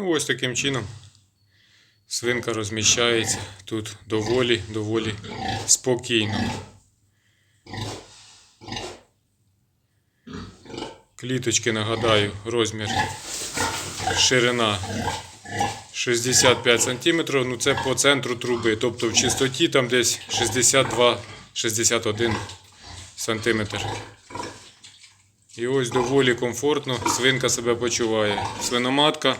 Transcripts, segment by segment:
Ну, ось таким чином свинка розміщається тут доволі, доволі спокійно. Кліточки, нагадаю, розмір ширина 65 см, ну це по центру труби, тобто в чистоті там десь 62-61 см. І ось доволі комфортно свинка себе почуває. Свиноматка.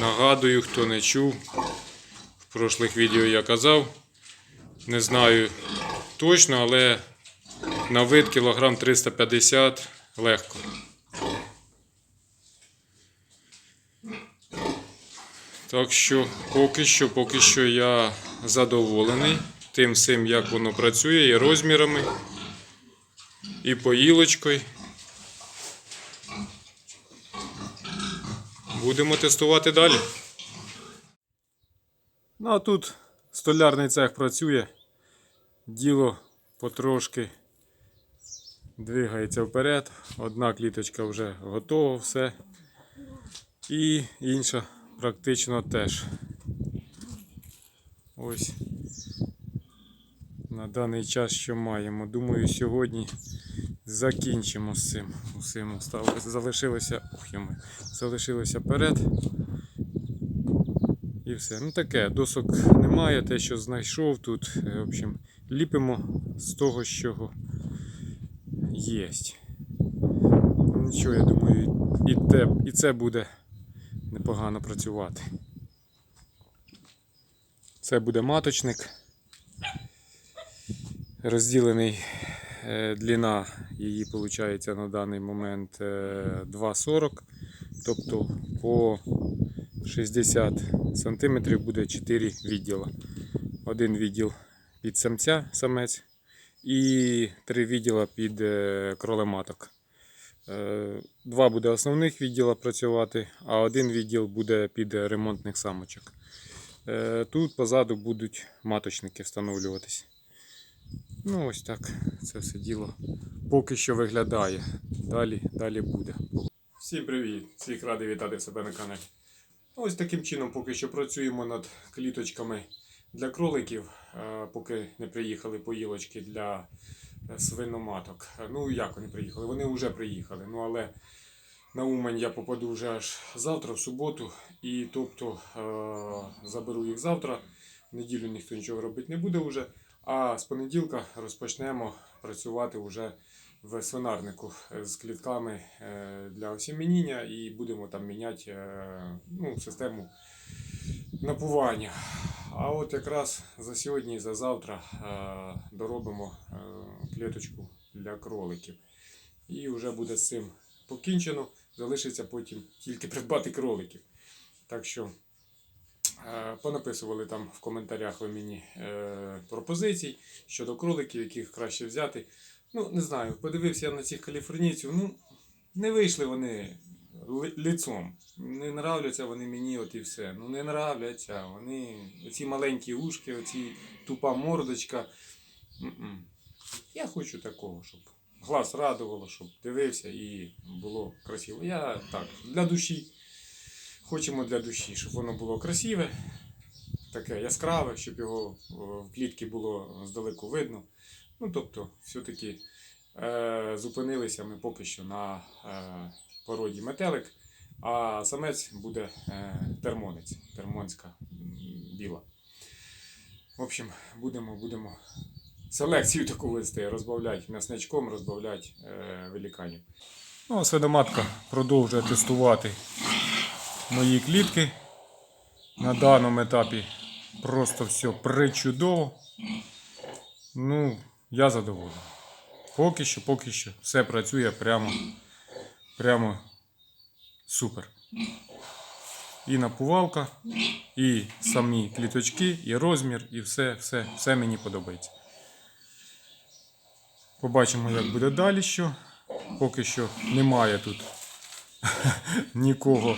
Нагадую, хто не чув. В прошлих відео я казав. Не знаю точно, але на вид кілограм 350 легко. Так що поки що, поки що я задоволений тим всім, як воно працює, і розмірами, і поїлочкою. Будемо тестувати далі. Ну а тут столярний цех працює. Діло потрошки двигається вперед. Одна кліточка вже готова, все. І інша практично теж. Ось на даний час що маємо. Думаю, сьогодні закінчимо з цим. Усім залишилося. Ух, йоми, залишилося перед. І все. Ну таке, досок немає, те, що знайшов тут. е, В общем, ліпимо з того, що є. Нічого, я думаю, і, те, і це буде непогано працювати. Це буде маточник. Розділений е, длина її виходить на даний момент е, 2,40. Тобто по 60 см буде 4 відділа. Один відділ під самця, самець, і три відділа під е, кролематок. Е, Два буде основних відділа працювати, а один відділ буде під ремонтних самочок. Е, Тут позаду будуть маточники встановлюватись. Ну, ось так це все діло поки що виглядає. Далі, далі буде. Всім привіт! Всіх радий вітати себе на каналі. Ось таким чином поки що працюємо над кліточками для кроликів, е, поки не приїхали поїлочки для е, свиноматок. Е, Ну як вони приїхали? Вони вже приїхали. Ну але на Умань я попаду вже аж завтра, в суботу, і тобто заберу їх завтра. В неділю ніхто нічого робити не буде вже. А з понеділка розпочнемо працювати вже в свинарнику з клітками е, для осіміння і будемо там міняти е, ну, систему напування. А от якраз за сьогодні і за завтра е, доробимо е, кліточку для кроликів. І вже буде з цим покінчено. Залишиться потім тільки придбати кроликів. Так що е, понаписували там в коментарях ви мені е, пропозицій щодо кроликів, яких краще взяти. Ну, не знаю, подивився я на цих каліфорнійців. Ну, не вийшли вони ли- лицом. Не нравляться вони мені, от і все. Ну не нравляться. Вони оці маленькі ушки, оці тупа мордочка. М-м. Я хочу такого, щоб глаз радувало, щоб дивився і було красиво. Я так, для душі. Хочемо для душі, щоб воно було красиве, таке яскраве, щоб його в клітці було здалеку видно. Ну, тобто, все-таки е, зупинилися ми поки що на е, породі метелик, а самець буде е, термонець, термонська біла. В общем, будемо, будемо селекцію таку вести, розбавляти м'ясничком, розбавляти е, великанів. Ну, свиноматка продовжує тестувати мої клітки. На даному етапі просто все причудово. Ну, я задоволений. Поки що, поки що все працює прямо, прямо супер. І напувалка, і самі кліточки, і розмір, і все, все, все мені подобається. Побачимо, як буде далі що. Поки що немає тут нікого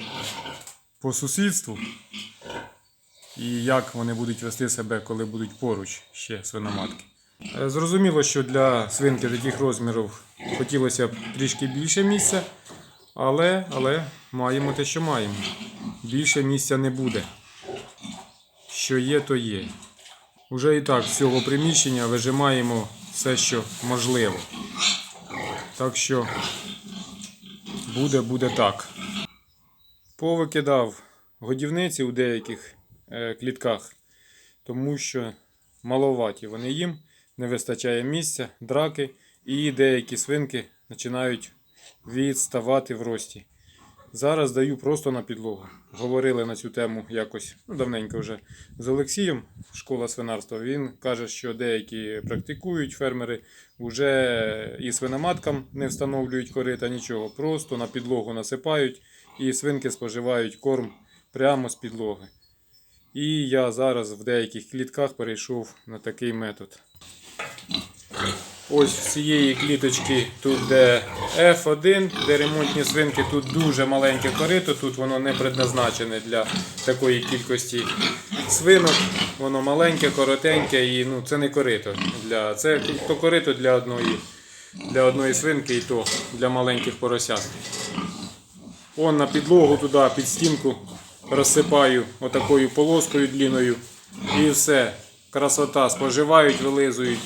по сусідству. І як вони будуть вести себе, коли будуть поруч ще свиноматки. Е, Зрозуміло, що для свинки таких розмірів хотілося б трішки більше місця, але, але маємо те, що маємо. більше місця не буде. Що є, то є. Уже і так з цього приміщення вижимаємо все, що можливо. Так що буде, буде так. Повикидав годівниці у деяких е, клітках, тому що маловаті вони їм, не вистачає місця, драки, і деякі свинки починають відставати в рості. Зараз даю просто на підлогу. Говорили на цю тему якось ну, давненько вже з Олексієм, школа свинарства. Він каже, що деякі практикують фермери вже і свиноматкам не встановлюють корита, нічого. Просто на підлогу насипають і свинки споживають корм прямо з підлоги. І я зараз в деяких клітках перейшов на такий метод. Ось з цієї кліточки, тут де F1, де ремонтні свинки, тут дуже маленьке корито, тут воно не предназначене для такої кількості свинок. Воно маленьке, коротеньке і ну, це не корито. Для, це то корито для одної, для одної свинки і то для маленьких поросят. Он на підлогу туди під стінку розсипаю отакою полоскою дліною і все. Красота, споживають, вилизують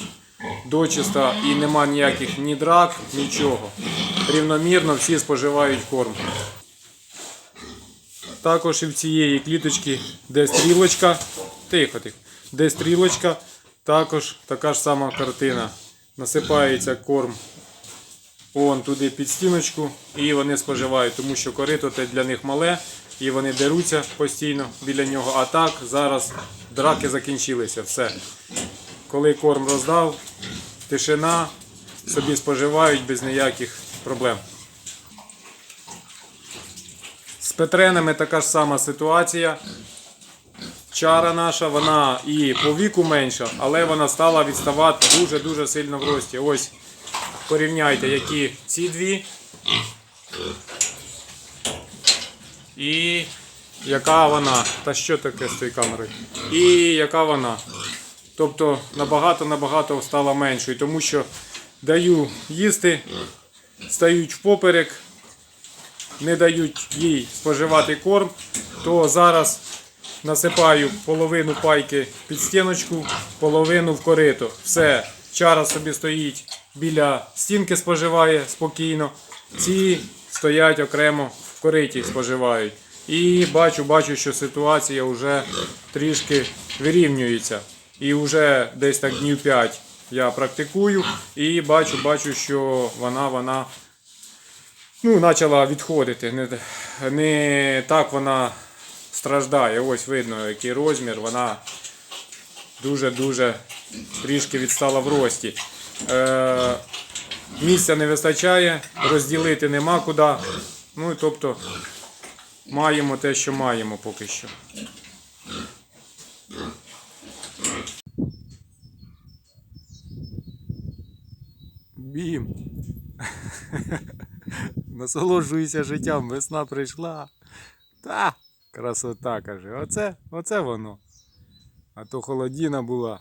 дочиста і нема ніяких ні драк, нічого. Рівномірно всі споживають корм. Також і в цієї кліточки, де стрілочка, тихо, тихо, де стрілочка, також така ж сама картина. Насипається корм он туди під стіночку і вони споживають, тому що корито те для них мале і вони деруться постійно біля нього. А так зараз драки закінчилися. Все. Коли корм роздав, тишина, собі споживають без ніяких проблем. З петренами така ж сама ситуація. Чара наша, вона і по віку менша, але вона стала відставати дуже-дуже сильно в рості. Ось порівняйте, які ці дві. І яка вона. Та що таке з цією камерою? І яка вона. Тобто набагато-набагато стала меншою, тому що даю їсти, стають впоперек, не дають їй споживати корм, то зараз насипаю половину пайки під стіночку, половину в корито. Все, чара собі стоїть біля стінки, споживає спокійно. Ці стоять окремо в кориті, споживають. І бачу, бачу, що ситуація вже трішки вирівнюється. І вже десь так днів 5 я практикую і бачу, бачу, що вона, вона ну, почала відходити. Не, не так вона страждає. Ось видно, який розмір. Вона дуже-дуже трішки відстала в рості. Е, місця не вистачає, розділити нема куди. Ну, і тобто маємо те, що маємо поки що. Бім. Насолоджуйся життям, весна прийшла. Та, красота, каже. Оце, оце воно. А то холодіна була.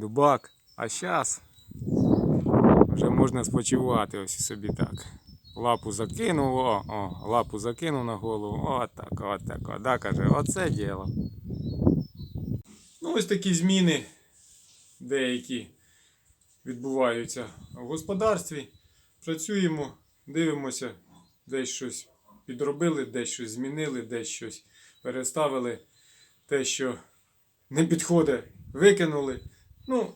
Дубак. А зараз вже можна спочивати ось собі так. Лапу закинув, о, о, лапу закинув на голову. От так, от так, от, да, каже, оце діло. Ну, ось такі зміни деякі відбуваються в господарстві. Працюємо, дивимося, десь щось підробили, десь щось змінили, десь щось переставили. Те, що не підходить, викинули. Ну,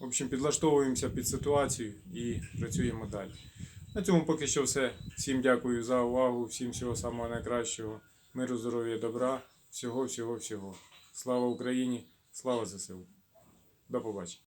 в общем, підлаштовуємося під ситуацію і працюємо далі. На цьому поки що все. Всім дякую за увагу, всім всього самого найкращого. Миру, здоров'я, добра, всього, всього, всього. Слава Україні, слава ЗСУ. До побачення.